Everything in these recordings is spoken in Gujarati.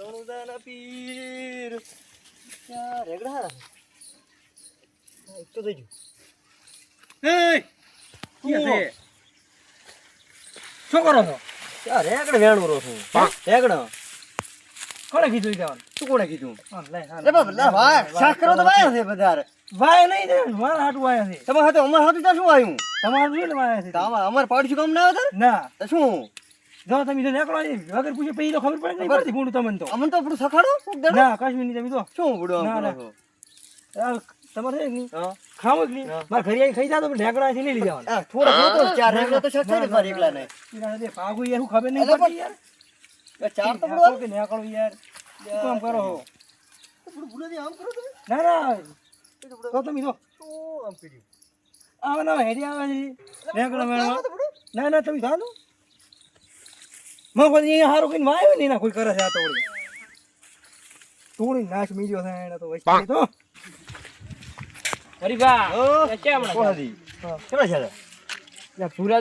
સોનુદાના પીર ક્યાં રેગડા એક તો થઈ ગયું. એ શું? કરો છો? ક્યાં રેગડ વેણું રહો છું. રેગડ. કોણે કીધું જવાનું? કોણે લે, તો વાયા છે બધા. વાય નહીં ને મારા હાટુ વાયા છે. તમારે હાથે અમારે હાથે ત્યાં શું આવ્યું? તમારું શું વાયા છે? તો અમારે પાડશું કામ ના આવે ના. શું? જો તમે તો નીકળો વગર પૂછે પછી તો ખબર પડે નહીં પડતી ભૂંડું તમને તો. અમને તો આપણું સખાડો? ના કાશ્મીરની તમે તો શું બુડો ના, ના. તમારે છે કે નહીં? હા. ખાવું જ નહીં હા. ઘરે આવીને ખાઈ જાવ તો પણ ઢેકડાથી નહીં લઈ જવાના. થોડો થોડો ચાર રેગડા તો શાક ને મારે એકલા ઈરાને દે, યાર, હું ખબર નહીં પડતી યાર. ચાર તો નેકળો કે નેકળો યાર. શું કામ કરો છો? આમ કરો તમે. ના ના. તો તમે તો આમ કર્યું? આવા ના આવે ના ના તમે થાનો માં પછી અહીંયા હારું કઈ વાયો ને એના કોઈ કરે તો વળી. તોડી નાશ મીડ્યો છે એને તો વચ્ચે એ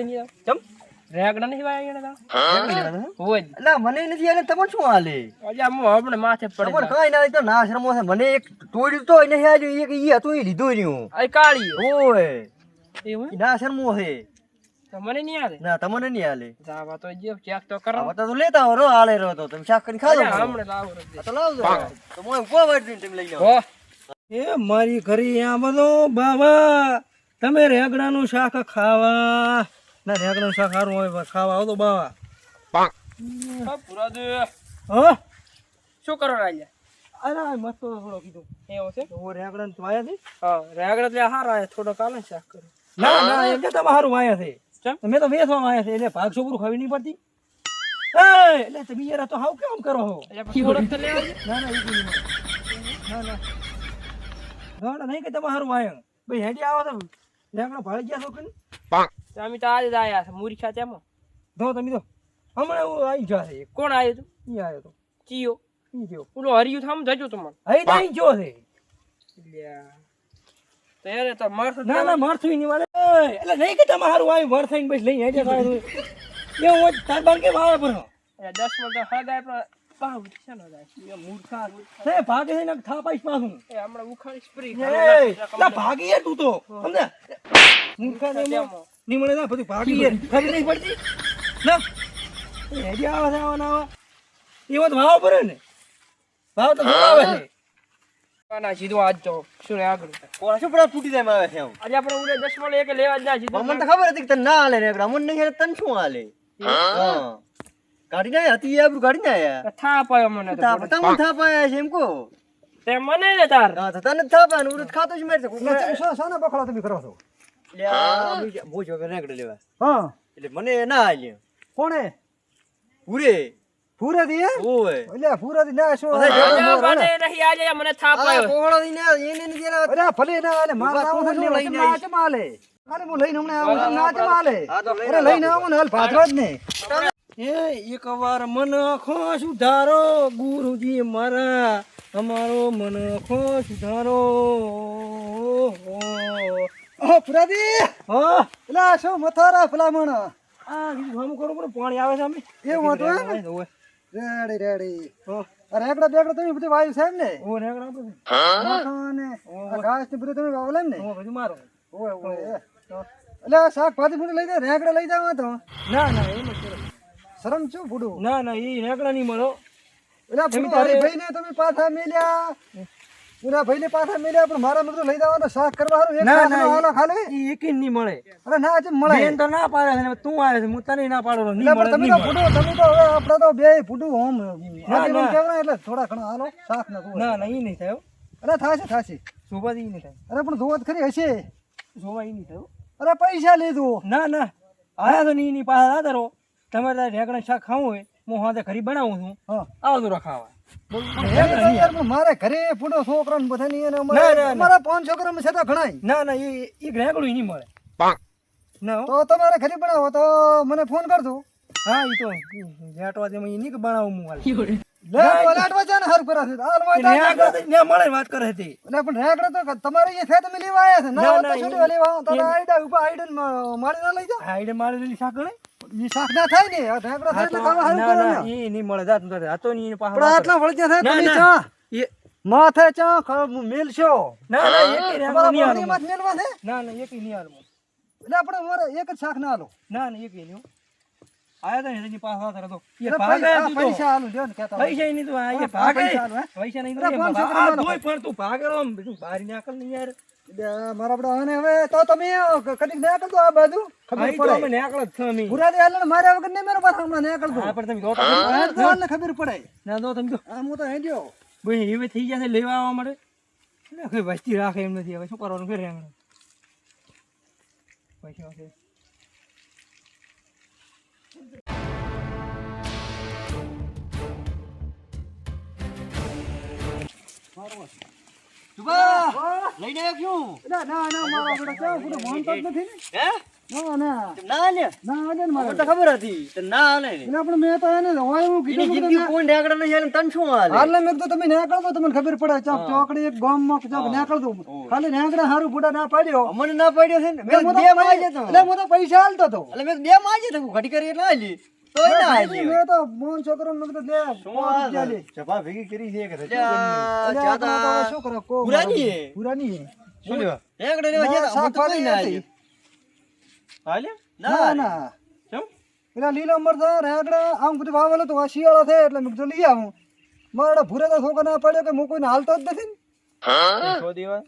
ની રેગડા નહીં જ. મને તમને શું હાલે માથે પડી કાંઈ ના તો ના છે મને એક તોડ્યું તો એને હાલ્યું એક ઈ હતું ઈ લીધું રહ્યું આ કાળી ઓય એવું ઈ ના શરમો છે તો મને નહીં આવે ના તમને નહીં હાલે. જાવા તો જે ચેક તો કરો. આ તો લેતા હો રો હાલે રહો તો. તમે શાક કરીને ખાજો હમણે કરો. લાવો. તો લાવજો. તો મોય કો દઈને તમે લઈ જાઓ હો એ મારી ઘરે આ બધો બાવા. તમે રેગડાનું શાક ખાવા. ના રેગડાનું શાક સારું હોય ખાવા આવો તો બાવા પાક પૂરા દે. હા? શું કરો રાજા અરે મસ્ત થોડો કીધું. એવો છે? હું રેગડા તો આયા છે? હા રેગડા એટલે હારા થોડો કાલે શાક કરો. ના ના એમ કે તમે હારું આયા છે? તમે તો વેચવામાં આવ્યા છે એટલે ભાગ છોકરું ખાવી નહીં પડતી. એટલે તમે યાર તો હાવ કેમ કરો દે. ના ના નહીં. ના ના. ના નહીં કે તમે સારું વાયા ભાઈ હેડી આવો તો. લેકડો ભાળી ગયા છોકરી કે તો અમે તો આજે જ આયા છે મૂર્ખા એમાં. ધો તમે તો. હમણાં હું આવી જશે છે કોણ આવ્યો તું? ઈ આવ્યો તો. ચિયો. ઈ ગયો. ઓલો હરિયું થામ જજો તમારે. અહીં તો અહીં જો છે. તો તો ના ના મારથું નહીં એટલે નહીં કે તમે સારું આવ્યું માર થઈને બસ લઈ તાર. બાર કેમ આવે પણ? દસ મિનિટ હળગાય પણ પાવ છે ને જાય મૂર્ખા. તે ભાગે છે ને થા પાછું. એ હમણાં ઉખાડી સ્પ્રે એ ભાગી યાર તું તો. સમજે મૂર્ખા. નહીં ના બધું ભાગી યાર. ખબર નહીં પડતી. ના એ હેડી આવે છે આવા ને આવા. એવો તો ભાવ પડે ને. ભાવ તો ભાવ આવે. છે ના સીધું આજ તો. શું રે આગળ કોણ શું પડા જાય આવે છે આમ આજે આપણે એક લેવા જ ના સીધું મને તો ખબર હતી કે તને ના હાલે રેગડા મને નહીં તને શું હાલે? હા? ગાડી આયા? હતી એ ગાડી કાઢીને આયા? મને તો થાપ આયા છે એમ કો તે મને ને તાર. હા તો તને જ થાપ આયા ખાતો જ મેરશે કોક તમે બખડા તમે કરો છો? વગર રેગડા લેવા. હા. એટલે મને ના હાલ્યો કોણે? પૂરે ઓય. એટલે ફૂરેથી ના શું અરે નહીં આજે મને થાપ આવ્યો. કોહળો ની ને એને ની જેના ભલે ના આલે માર આવું કોણ લઈને આવીશ? નાચ માલે અરે હું લઈને હમણાં આવું છું નાચ માલે અરે લઈને આવું ને હાલ ભાગવા જ ને એ એક વાર મન ખો સુધારો ગુરુજી મારા અમારો મન ખો સુધારો. ઓ ફુરાદી હા. એલા શું મથારા ભલામણ? આ હમ કરું પણ પાણી આવે છે અમે એવું હતું એમ? Ready ready. રેકડા બેકડા તમે બધું વાયુ છે ને? ઓ રેકડા આપણે આ ઘાસ ને બધું તમે વાવલે ને? ઓ બધું મારો. ઓય ઓય એટલે શાકભાજી બધું લઈ જાય રેકડા લઈ જાવ તો. ના ના એમ શરમ શું ફૂડું ના ના એ રેકડા નહીં મળો. એટલે ભાઈ ને તમે પાછા મેલ્યા. પુરા ભાઈ ને પાછા મેલ્યા પણ મારા મિત્રો લઈ જવાનો શાક કરવાનો એક ના ના ખાલી. નહીં મળે. અરે ના જ મળે. એમ તો ના પાડે છે તું આવે છે હું તને ના પાડો નહીં મળે તમે તો ફૂટો તમે તો હવે આપણે તો બે ફૂટું હોમ નથી એટલે થોડા ઘણા હાલો શાક ના ના ના ઈ નહીં થયો અરે થાશે થાશે. શોભા ઈ નહીં થાય. અરે પણ જોવા ખરી હશે. જોવા ઈ નહીં થયો અરે પૈસા લીધું. ના ના. આયા તો નહીં ની ના આદરો તમારે તારે ઢેકણા શાક ખાવું હોય હું હાથે ઘરી બનાવું છું. આવો તો ખાવા મારે ઘરે પૂરો છોકરો ને બધા ની મારા પાંચ છોકરા છે તો ઘણા ના ના એ એ રેગડું નહીં મળે. તો તમારે ઘરે બનાવો તો મને ફોન કરજો. હા એ તો લેટવા દે નહીં કે બનાવું હું હાલ. લેટવા લેટવા જાને હર કરે છે. હાલ વાય ને મળે વાત કરે છે. એટલે પણ રેગડો તો તમારે ના તો? તો ના ઈ શાક ના થાય ને આ થાય એટલે ખાવા હારું કરો ને. ઈ નહીં મળે જા તું તારે હતો નહીં એને પણ આટલા વળગ્યા થાય તમે ચા. માથે મેલશો ના ના મેલવા છે? ના ના. એટલે આપણે એક જ શાક ના આલો ના ના આયા તા એની તો એ તું પૈસા આલું લ્યો ને કહેતા પૈસા નહીં તું આ એ ભાગે પૈસા આલું, હે? નહીં અરે, તું પાંચસો આ રૂપિયા આલો. તોય પણ તું ભાગેલો આમ તું નહીં યાર. આ મારા બધા આને હવે તો તમે કદીક ના કરતો આ બાજુ? ખબર અહીં અમે પડે. નાકળ જ છો અમે. પુરાદી હાલે વગર નહીં મેરો પાછા હમણાં ના કરતો હા, પણ તમે જોતા નથી. આ તો આને ખબર પડે. ના તો તમે જો. આ હું તો હેડ્યો. ભાઈ હવે થઈ જશે લેવા આવવા માટે. એટલે કોઈ વસ્તી રાખે એમ નથી. હવે શું કરવાનું? ફેર રેંગણ પૈસા છે. જુબા લઈને આવ્યો ના ના ના મારો બધા ચા બધું મોહન તો નથી ને? હે? ના ના. ના તો ખબર હતી. તો ના ને એટલે આપણે મેં તો એને હોય એવું કીધું જિંદગી કોઈ ઢેકડા નહીં આલે ને તને શું આલે હાલ મેં તો તમે ના કરતો તમને ખબર પડે ચોક ચોકડી એક ગામમાં ચોક ના કરતો ખાલી નેકડા હારું ફૂટા ના પાડ્યો. મને ના પાડ્યો છે ને. મેં બે માં પૈ- આજે તો. એટલે હું તો પૈસા હાલતો હતો. એટલે મેં બે માં આજે તો ઘટી કરી એટલે ના આલી મેં તો મોહન છોકરો મેં કીધું લે શું પાંચ રૂપિયા લે. જપા ભેગી કરી છે કે એટલે આ તો હવે શું કરો કો પુરાની હે? પુરાની હે. શું લેવા? ઢેકડા લેવા ના, કેમ? પેલા લીલા રેગડા આમ બધું વાવેલું તો આ શિયાળો થાય એટલે મેં લઈ આવું. મારા ભૂરે તો છોકરા પડ્યો કે હું કોઈને હાલતો જ નથી ને. સો દેવા?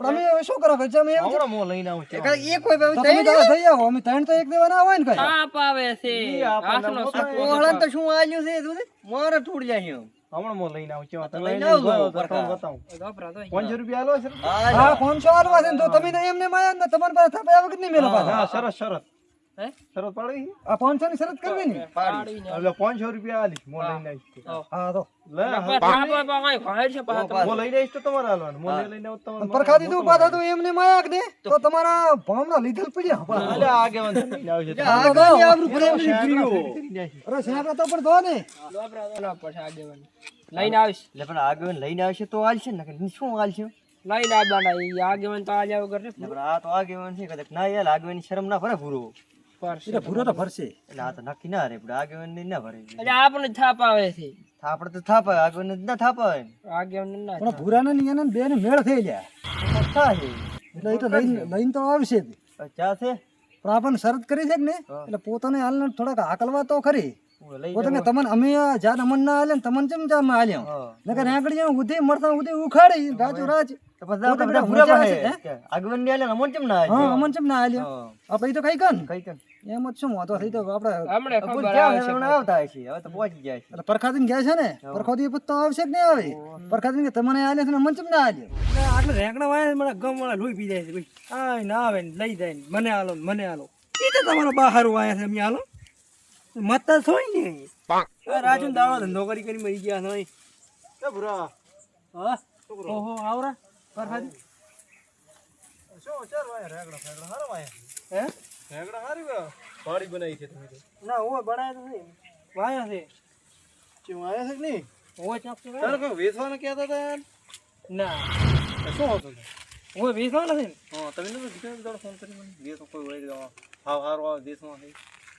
અમે હવે શું કરો કે અમે એમ મો લઈને આવું છું. એક હોય ભાઈ તમે તારા થઈ આવો અમે ત્રણ તો એક દેવા ના હોય ને કઈ. આપ આવે છે. આસનો સપો તો શું આલ્યું છે તું મારે તૂટ જાય હું હમણાં મો લઈને આવું છું. તમે લઈને આવો તો બતાવું. ગભરા તો પાંચસો રૂપિયા આલો છે? હા પાંચસો આલવા છે તો તમે એમને માયા ને તમારી પાસે થાપાયા કે નહીં મેલો પાછા. હા, શરત, શરત. હે? પાડી? આ પાંચસો ની શરત કરવી ની? એટલે પાંચસો રૂપિયા આલી મો લઈ લઈશ હા. તો. મોં લઈને આવીશ તો તમારે આલવાનું. મો લઈને તમારે પરખા દીધું પાછા તું એમને માયા કે દે તો તમારા ભામના લીધેલ પડ્યા એટલે આગેવાન તો લઈને આવશે. અરે સાહેબ તો પણ દો ને આગેવાન. લઈને આવીશ. એટલે પણ આગળ લઈને આવશે તો આલશે ને નકર શું આલશે લઈને આવવાના આગેવાન તો આજે વગર ને આ તો આગેવાન છે કદાચ ના યાર આગેવાની શરમ ના ભરે પૂરો. એટલે ભૂરો તો ભરશે. એટલે આ તો નક્કી ના રે પણ આગેવાન ને ના ભરે. એટલે આપણને થાપ આવે છે. આપણે તો થાપાય આગેવાન ના થાપાય. ને આગેવાન ના પણ ભૂરાના ની એને બે ને મેળ થઈ ગયા થાય. એટલે એ તો લઈને લઈને તો આવશે ચા છે? પણ આપણને શરત કરી છે ને એટલે પોતાને હાલને થોડાક હાકલવા તો ખરી. પોતાને તમને અમે જ્યાં અમન ના હાલે તમને ચમ ચમ હાલ્યો? નકર આગળ જ્યાં ઉધી મળતા ઉધી ઉખાડી રાજો રાજ તો પછી આપણે બધા ભૂરા પાસે આગેવાન ને આલે અમન કેમ ના હા અમન ચમ ના હાલ્યો હા. આપણે તો કઈ કન કઈ કઈ એમ જ શું વાંધો થઈ તો આપણે હમણે ખબર આવે છે આવતા હશે હવે તો પહોંચી જાય છે એટલે પરખાદીન ગયા છે ને પરખાદી પછી તો આવશે કે નહીં આવે પરખાદીન કે તમને હાલે છે ને અમન ચમ ના હાલ્યો આટલે રેંકડા વાય મને ગમ વાળા લોહી પી જાય છે ભાઈ આ ના આવે ને લઈ જાય ને મને આલો મને આલો એ તો તમારો બહાર વાયા છે એમ હાલો મત તો થોડી ને રાજુ દાવા ધંધો કરી કરી મરી ગયા છે અહીં. હા ઓહો આવરા પરફાદી શું ચાર વાયા? રેગડા ફેગડા હારા વાયા. હે રેગડા હારી વાયા. પાડી બનાવી છે તમે ના ઓય બનાય તો નહીં વાયા છે કેમ આયા છે કે નહીં? ઓય ચોક છે તારે કોઈ વેચવાના કહેતા હતા? ના શું હતું? ઓય વેચવા નથી હા, તમે ફોન કરી મને? વેચો કોઈ તો આવા. હાવ હારો આવે દેશમાં છે.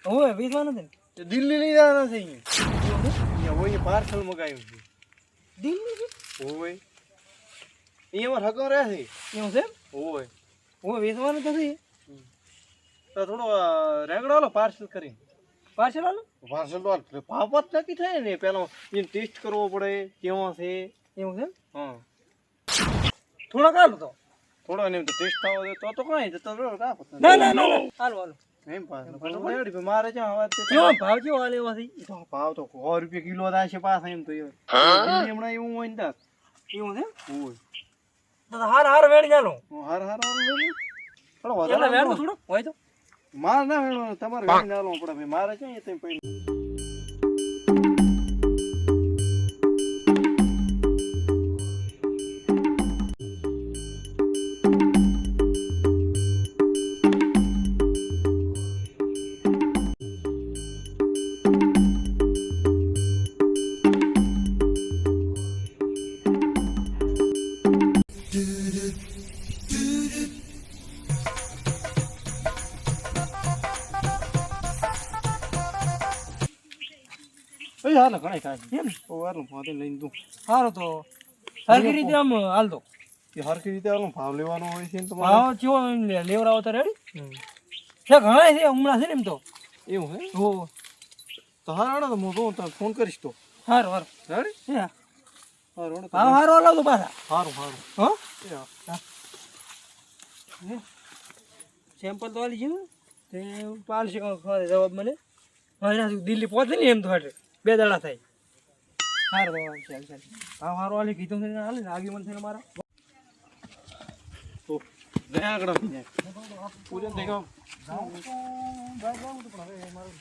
ઓય વેચવા નથી ને એ દિલ્હી લઈ જવાના છે અહીંયા. હોય પાર્સલ મગાવ્યું છે દિલ્હી છે હોય અહીંયા અમારે હગો રહે છે. એવું છે હોય હું વેચવાનું તો છે. તો થોડો રેગડો આલો પાર્સલ કરી પાર્સલ આલો? પાર્સલ તો પાપત નક્કી થાય ને પેલો એને ટેસ્ટ કરવો પડે કેવો છે. એવું છે હા. થોડાક આલો તો. થોડો એને એમ તો ટેસ્ટ થવો દે તો તો કાંઈ તો તો રાખો ના ના ના હાલો હાલો. એમ મારે ક્યાં હવા કેવો ભાવ કેવો હાલ તો ભાવ તો સો રૂપિયા કિલો થાય છે પાછા એમ તો એ હમણાં એવું હોય ને એવું છે તો હાર હાર વેણી હું હાર હાર હાર લઈ લઉં. વધારે વેણું થોડું હોય તો. માર ના વેણો તમારે વેણી ના પડે ભાઈ. મારે ક્યાં એ તમે એ હાલ ઘણા થાય એમ ને? ઓ હાલ ફાતે લઈને તું સારું તો સરખી રીતે આમ હાલ દો. એ હરખી રીતે હાલ ભાવ લેવાનો હોય છે ને તમારે? ભાવ ચેવો લેવડાવો તો રેડી છે ઘણા છે હમણાં છે ને એમ તો. એવું હે? હો તો હાલ તો હું તો તને ફોન કરીશ તો. સારું સારું રેડી હે. હારું હાલો તો. પાછા. હારું હારું. હો? હા. સેમ્પલ તો આલી છે તે પાલશે જવાબ મને. દિલ્હી પહોંચે ને એમ તો હાટે. બે દાડા થાય. સારું તો ચાલ ચાલ ભાવ સારો આલી કીધું છે ને હાલે ને આગી મન થઈને મારા. ગયા આગળ પૂજન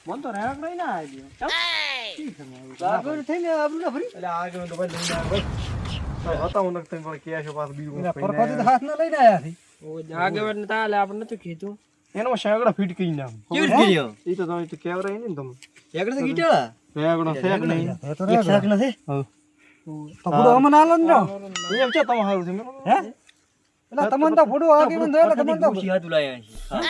મન તો રહ્યા આગળ ના આવી આગળ થઈને આબરૂ ના ભરી. એટલે આગળ તો ભાઈ લઈને હતા હું નખતા પાસે કે છે પાછું બીજું એના તો નહીં. હાથ ના લઈને આયા છે. આગળ તાલે આપણે નતું કીધું. એનો શેગડા ફિટ કરી નાખ કેવી કર્યો ઈ તો તમે નહીં ને તમે આગળ તો ગીટેલા શાગડા શેગ નહીં એક શેગ નથી હા તો ફૂડો અમને આલો ને જો એમ છે તમે હારું છે હે એટલે તમને તો ફૂડો આગી મને એટલે તમને તો ખુશી હાથ લાયા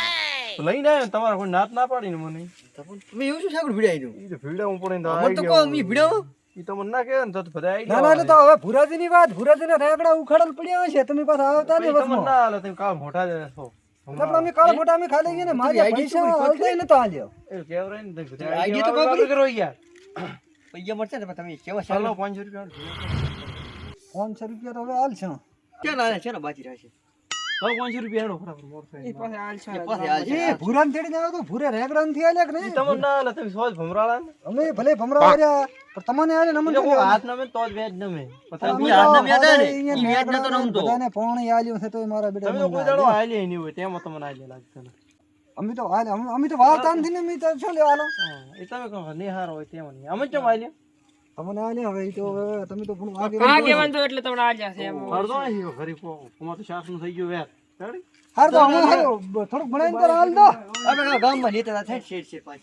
છે લઈને આવ્યો ને તમારે કોઈ નાત ના પાડી ને મને તમે એવું શું શાક ભીડાઈ દઉં ઈ તો ભીડાવું પડે ને તો મને તો કહો મી ભીડાવો ઈ તો મને ના કહેવાય ને તો ભરાઈ ના ના એટલે તો હવે ભુરાજીની વાત ભુરાજીને રેગડા ઉખાડલ પડ્યા છે તમે પાછા આવતા ને તમને બસમાં ના હાલે તમે કાળ મોટા જ છો અમે કાળા મોટા અમે ખાલી ગયા ને મારી પૈસા હાલતા તો હાલ્યો એ કેવરાય ને તમે તો ખબર કરો યાર. પૈયા મળશે ને તમે કેવા ચાલો પાંચસો રૂપિયા. પાંચસો રૂપિયા તો હવે હાલશે ક્યાં ના છે ને બાજી રહેશે ચાલો પાંચસો રૂપિયા હેડો ફટાફટ મોર થાય એ પાસે હાલ છે એ ભૂરાને તેડીને આવ્યો તો ભૂરે રેગડા નથી આલ્યા કે નહીં? તમને ના હાલે તમે સોજ ભમરાળા અમે ભલે ભમરા રહ્યા પણ તમને આલે ને અમને હાથ નમે તો જ નમે. તો હાથ નામ યાદ ને? અહીંયા ઈ વ્યાજ નતો રેગડા રમતો. બધાને પોણી આલ્યું છે તોય મારા બેટા તમે તો મને કોઈ દાડો આલ્યું. નહીં હોય તેમાં તમને હાલ્યા લાગશે અમે તો હાલે અમે તો વાવતા નથી ને અમે તો શું લેવા એ તમે કહો નિહાર હોય તેમાં નહીં. અમે ચમ હાલ્યા તમને આલે હવે તો હવે તમે તો ઘણું એમ. અડધો અહીં ઘરે કો અમારે તો શાસન થઈ ગયું વેર હાર તો અમે હાલો, થોડુંક બનાવીને તો હાલ દો આપણે ગામમાં નેતા થાય શેર શેર પાંચ